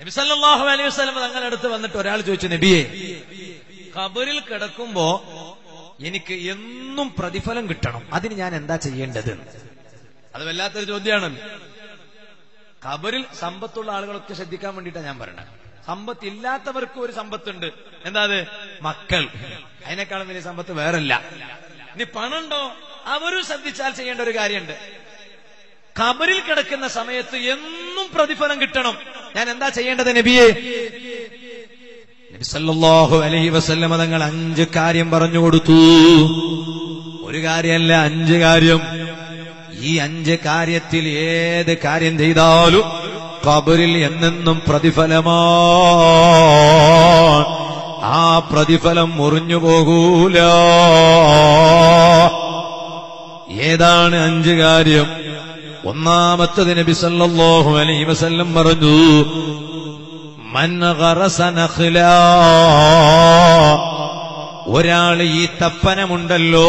നബി സല്ലല്ലാഹു അലൈഹി വസ്ലം തങ്ങളുടെ അടുത്ത് വന്നിട്ട് ഒരാൾ ചോദിച്ചു നബിയെ കബറിൽ കിടക്കുമ്പോ എനിക്ക് എന്നും പ്രതിഫലം കിട്ടണം. അതിന് ഞാൻ എന്താ ചെയ്യേണ്ടത്? അത് വല്ലാത്തൊരു ചോദ്യമാണ് കബറിൽ സമ്പത്തുള്ള ആളുകളൊക്കെ ശ്രദ്ധിക്കാൻ വേണ്ടിയിട്ടാണ് ഞാൻ പറയുന്നത് സമ്പത്ത് ഇല്ലാത്തവർക്ക് ഒരു സമ്പത്തുണ്ട്. എന്താ അത്? മക്കൾ. അതിനേക്കാളും വലിയ സമ്പത്ത് വേറല്ല. ഇനി പണുണ്ടോ? അവരും ശ്രദ്ധിച്ചാൽ ചെയ്യേണ്ട ഒരു കാര്യമുണ്ട്. കബറിൽ കിടക്കുന്ന സമയത്ത് എന്നും പ്രതിഫലം കിട്ടണം. ഞാൻ എന്താ ചെയ്യേണ്ടത് നബിയെ? നബി സല്ലല്ലാഹു അലൈഹി വസല്ലമ തങ്ങൾ അഞ്ച് കാര്യം പറഞ്ഞു കൊടുത്തു. ഒരു കാര്യമല്ല അഞ്ച് കാര്യം. ഈ അഞ്ച് കാര്യത്തിൽ ഏത് കാര്യം ചെയ്താലും ഖബറിൽ എന്നെന്നും പ്രതിഫലമാ ആ പ്രതിഫലം മുറിഞ്ഞു പോകൂല. ഏതാണ് അഞ്ച് കാര്യം? ഒന്നാമത്തത് നബി സല്ലല്ലാഹു അലൈഹി വസല്ലം പറഞ്ഞു മൻ ഗറസ നഖ്ലാ ഒരാൾ ഈ തപ്പനമുണ്ടല്ലോ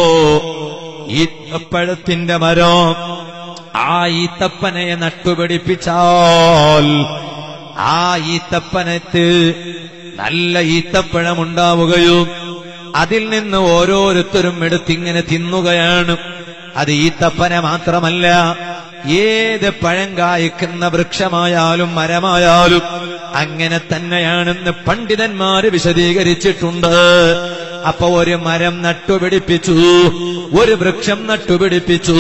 ഈ തപ്പഴത്തിന്റെ മരം ആ ഈ തപ്പനയെ നട്ടുപിടിപ്പിച്ചാൽ ആ ഈ തപ്പനത്ത് നല്ല ഈത്തപ്പഴമുണ്ടാവുകയും അതിൽ നിന്ന് ഓരോരുത്തരും എടുത്തിങ്ങനെ തിന്നുകയാണ്. അത് ഈത്തപ്പന മാത്രമല്ല ഏത് പഴം കായ്ക്കുന്ന വൃക്ഷമായാലും മരമായാലും അങ്ങനെ തന്നെയാണെന്ന് പണ്ഡിതന്മാര് വിശദീകരിച്ചിട്ടുണ്ട്. അപ്പൊ ഒരു മരം നട്ടുപിടിപ്പിച്ചു ഒരു വൃക്ഷം നട്ടുപിടിപ്പിച്ചു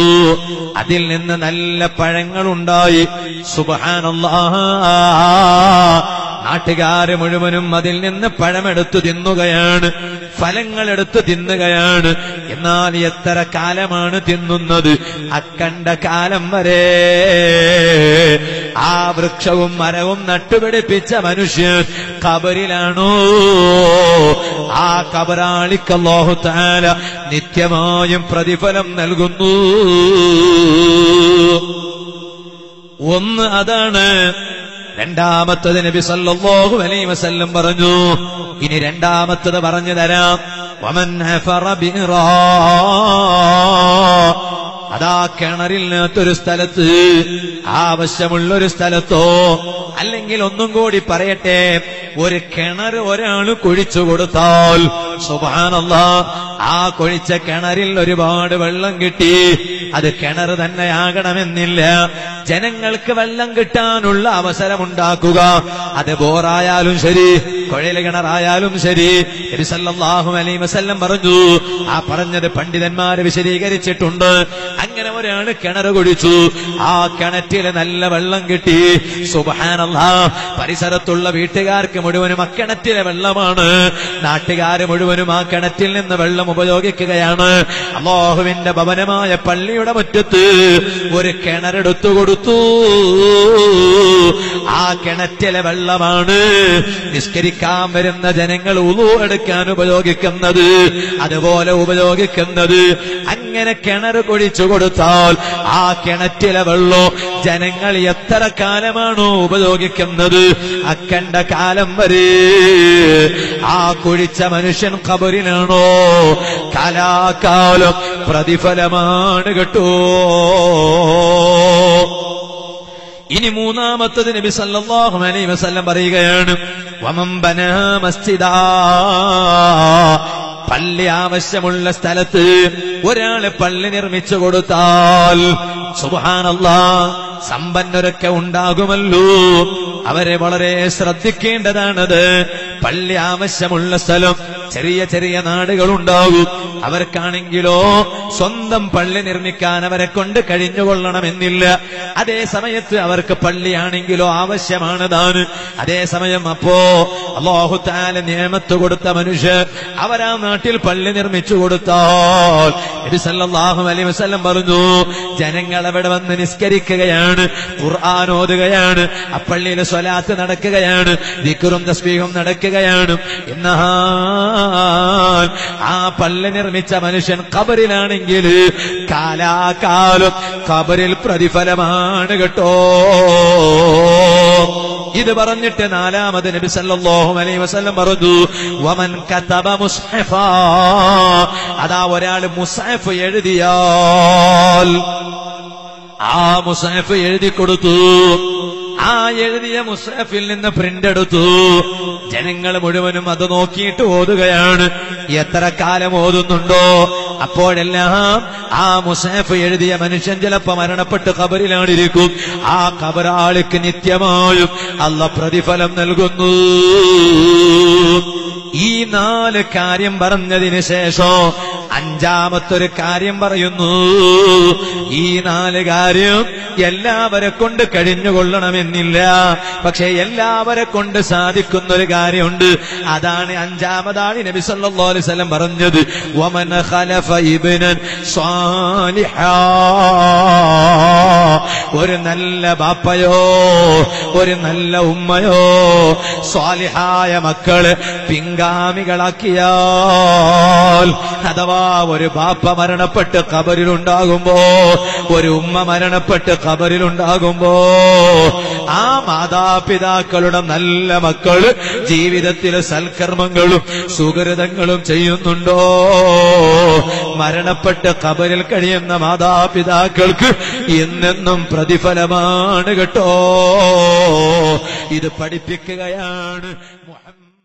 അതിൽ നിന്ന് നല്ല പഴങ്ങളുണ്ടായി. സുബഹാനല്ലാ നാട്ടുകാര് മുഴുവനും അതിൽ നിന്ന് പഴമെടുത്തു തിന്നുകയാണ്. ഫലങ്ങൾ എടുത്തു തിന്നുകയാണ്. എന്നാൽ എത്ര കാലമാണ് തിന്നുന്നത്? അക്കണ്ട കാലം വരെ. ആ വൃക്ഷവും മരവും നട്ടുപിടിപ്പിച്ച മനുഷ്യൻ കബറിലാണോ ആ കബറാളിക്ക് അല്ലാഹു തആല നിത്യമായും പ്രതിഫലം നൽകുന്നു. ഒന്ന് അതാണ് രണ്ടാമത്തത് നബി സല്ലല്ലാഹു അലൈഹി വസല്ലം പറഞ്ഞു. ഇനി രണ്ടാമത്തത് പറഞ്ഞു തരാം. വമൻ ഹഫറ ബിറാ അതാ കിണറില്ലാത്തൊരു സ്ഥലത്ത് ആവശ്യമുള്ള ഒരു സ്ഥലത്തോ അല്ലെങ്കിൽ ഒന്നും കൂടി പറയട്ടെ ഒരു കിണർ ഒരാൾ കുഴിച്ചു കൊടുത്താൽ സുബാനല്ല ആ കുഴിച്ച കിണറിൽ ഒരുപാട് വെള്ളം കിട്ടി. അത് കിണർ തന്നെയാകണമെന്നില്ല. ജനങ്ങൾക്ക് വെള്ളം കിട്ടാനുള്ള അവസരമുണ്ടാക്കുക. അത് ബോറായാലും ശരി കുഴൽ കിണറായാലും ശരി. നബി സല്ലല്ലാഹു അലൈഹി വസല്ലം പറഞ്ഞു ആ പറഞ്ഞത് പണ്ഡിതന്മാര് വിശദീകരിച്ചിട്ടുണ്ട്. അങ്ങനെ ഒരാൾ കിണർ കുഴിച്ചു. ആ കിണറ്റിലെ നല്ല വെള്ളം കിട്ടി. സുബഹാനല്ലാ പരിസരത്തുള്ള വീട്ടുകാർക്ക് മുഴുവനും ആ കിണറ്റിലെ വെള്ളമാണ്. നാട്ടുകാര് മുഴുവനും ആ കിണറ്റിൽ നിന്ന് വെള്ളം ഉപയോഗിക്കുകയാണ്. അള്ളാഹുവിന്റെ ഭവനമായ പള്ളിയുടെ മുറ്റത്ത് ഒരു കിണറെടുത്തു കൊടുത്തു. ആ കിണറ്റിലെ വെള്ളമാണ്. നിസ്കരിക്കാൻ വരുന്ന ജനങ്ങൾ ഉളു എടുക്കാൻ ഉപയോഗിക്കുന്നത് അതുപോലെ ഉപയോഗിക്കുന്നത്. അങ്ങനെ കിണർ കുഴിച്ചു കൊടുത്താൽ ആ കിണറ്റിലെ വെള്ളം ജനങ്ങൾ എത്ര കാലമാണോ ഉപയോഗിക്കുന്നത്? അക്കണ്ട കാലം വരെ ആ കുഴിച്ച മനുഷ്യൻ കബറിനാണോ കലാകാലം പ്രതിഫലമാണ് കേട്ടോ. ഇനി മൂന്നാമത്തത് നബി സല്ലല്ലാഹു അലൈഹി വസല്ലം പറയുകയാണ് വമൻ ബനാ മസ്ജിദാ. പള്ളി ആവശ്യമുള്ള സ്ഥലത്ത് ഒരാൾ പള്ളി നിർമ്മിച്ചു കൊടുത്താൽ സുബാനല്ലാ സമ്പന്നരൊക്കെ ഉണ്ടാകുമല്ലോ. അവരെ വളരെ ശ്രദ്ധിക്കേണ്ടതാണത്. പള്ളി ആവശ്യമുള്ള സ്ഥലം ചെറിയ ചെറിയ നാടുകളുണ്ടാവും. അവർക്കാണെങ്കിലോ സ്വന്തം പള്ളി നിർമ്മിക്കാൻ അവരെ കൊണ്ട് കഴിഞ്ഞുകൊള്ളണമെന്നില്ല. അതേ സമയത്ത് അവർക്ക് പള്ളിയാണെങ്കിലോ ആവശ്യമാണ് താന് അതേ സമയം അപ്പോ അള്ളാഹുത്താല നിയമത്ത് കൊടുത്ത മനുഷ്യർ അവരാ നാട്ടിൽ പള്ളി നിർമ്മിച്ചു കൊടുത്താൽ നബി സല്ലല്ലാഹു അലൈഹി വസല്ലം പറഞ്ഞു ജനങ്ങൾ അവിടെ വന്ന് നിസ്കരിക്കുകയാണ് ഖുർആൻ ഓതുകയാണ് ആ പള്ളിയിൽ സ്വലാത്ത് നടക്കുകയാണ് ദിക്കുറും തസ്ബീഹും നടക്കുകയാണ്. എന്നാൽ ആ പല്ല് നിർമ്മിച്ച മനുഷ്യൻ കബറിലാണെങ്കിൽ കാലാകാലം കബറിൽ പ്രതിഫലമാണ് കേട്ടോ. ഇത് പറഞ്ഞിട്ട് നാലാമത് നബി സല്ലല്ലാഹു അലൈഹി വസല്ലം പറഞ്ഞു വമൻ കതബ മുസ്ഹഫ. അതാ ഒരാൾ മുസ്ഹഫ് എഴുതിയാൽ ആ മുസ്ഹഫ് എഴുതി കൊടുത്തു ആ എഴുതിയ മുസ്രഫിൽ നിന്ന് പ്രിന്റ് എടുത്തു. ജനങ്ങൾ മുഴുവനും അത് നോക്കിയിട്ട് ഓതുകയാണ്. എത്ര കാലം ഓതുന്നുണ്ടോ? അപ്പോഴെല്ലാം ആ മുസേഫ് എഴുതിയ മനുഷ്യൻ ചിലപ്പോ മരണപ്പെട്ട് കബറിലാണിരിക്കും ആ കബറാളിക്ക് നിത്യമായും അല്ല പ്രതിഫലം നൽകുന്നു. ഈ നാല് കാര്യം പറഞ്ഞതിന് ശേഷം അഞ്ചാമത്തൊരു കാര്യം പറയുന്നു. ഈ നാല് കാര്യം എല്ലാവരെ കൊണ്ട് കഴിഞ്ഞുകൊള്ളണമെന്നില്ല. പക്ഷെ എല്ലാവരെ കൊണ്ട് സാധിക്കുന്ന ഒരു കാര്യമുണ്ട്. അതാണ് അഞ്ചാമതാണ് നബി സല്ലല്ലാഹു അലൈഹി വസല്ലം പറഞ്ഞത്. ഖലഫ ഇബ്നൻ ഒരു നല്ല ബാപ്പയോ ഒരു നല്ല ഉമ്മയോ സ്വാലിഹായ മക്കൾ പിങ്കാമികളാക്കിയാൽ അഥവാ ഒരു ബാപ്പ മരണപ്പെട്ട് കബറിലുണ്ടാകുമ്പോ ഒരു ഉമ്മ മരണപ്പെട്ട് കബറിലുണ്ടാകുമ്പോ ആ മാതാപിതാക്കളുടെ നല്ല മക്കൾ ജീവിതത്തിലെ സൽക്കർമ്മങ്ങളും സുഹൃതങ്ങളും ചെയ്യുന്നുണ്ടോ? മരണപ്പെട്ട് കബറിൽ കഴിയുന്ന മാതാപിതാക്കൾക്ക് എന്നെന്നും പ്രതിഫലമാണ് കേട്ടോ. ഇത് പഠിപ്പിക്കുകയാണ്